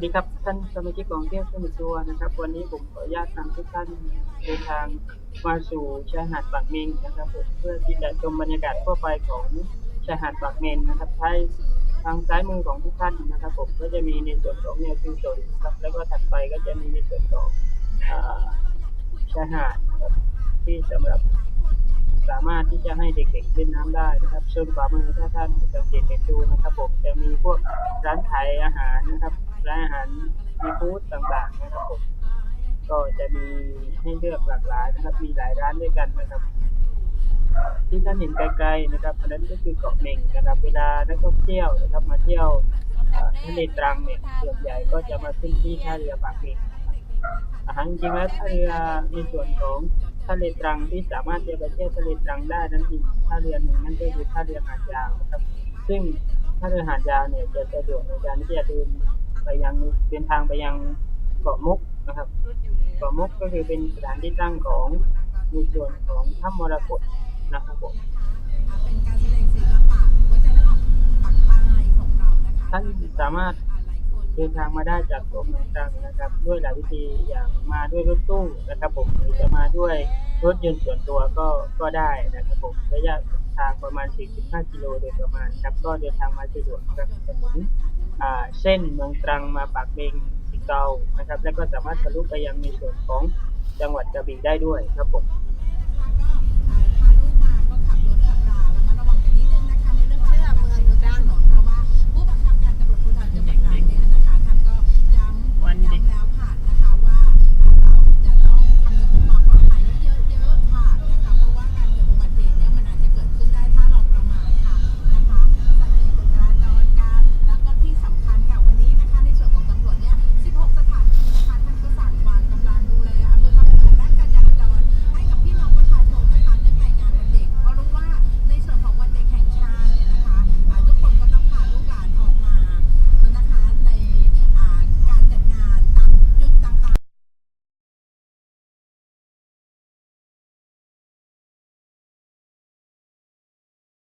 วัสดีครับท่านสมาชิกของเที่ยวสมุทรตัวนะครับ วันนี้ผมขออนุญาตนำทุกท่านเดินทางมาสู่ชายหาดปากเมงนะครับผมเพื่อที่จะชมบรรยากาศทั่วไปของชายหาดปากเมงนะครับท้ายทางซ้ายมือของทุกท่านนะครับผมก็จะมีในส่วนของแนวคิวชนครับแล้วก็ถัดไปก็จะมีในส่วนของชายหาดครับที่สำหรับสามารถที่จะให้เด็กๆเล่นน้ำได้นะครับส่วนขวามือถ้าท่านสังเกตเห็นดูนะครับผมจะมีพวกร้านขายอาหารนะครับ ร้านอาหารซีฟู้ดต่างๆนะครับผมก็จะมีให้เลือกหลากหลายนะครับ มีหลายร้านด้วยกันนะครับที่ท่านเห็นไกลๆนะครับอันนั้นก็คือเกาะเมงนะครับ เวลานักท่องเที่ยวนะครับมาเที่ยวทะเลตรังเนี่ยส่วนใหญ่ก็จะมาขึ้นที่ท่าเรือปากเมงนะครับอาหารจริงแล้วท่าเรือในส่วนของทะเลตรังที่สามารถจะไปเที่ยวทะเลตรังได้นั้นคือท่าเรือหนึ่งนั่นก็คือท่าเรือหาดยาวนะครับ ซึ่งท่าเรือหาดยาวเนี่ยจะสะดวกในการที่จะเดิน ไปยังเดินทางไปยังเกาะมุกนะครับเกาะมุกก็คือเป็นสถานที่ตั้งของในส่วนของถ้ำมรกตนะครับผมท่านสามารถเดินทางมาได้จากตัวเมืองตรังนะครับ ด้วยหลายวิธีอย่างมาด้วยรถตู้นะครับผมหรือจะมาด้วยรถยนต์ส่วนตัวก็ก็ได้นะครับผมระยะ ทางประมาณ 45 กิโลโดยประมาณครับก็เดินทางมาสะดวกครับถนนอ่าเส้นเมืองตรังมาปากเบงสิเกานะครับ แล้วก็สามารถทะลุไปยังในส่วนของจังหวัดกระบี่ได้ด้วยครับผม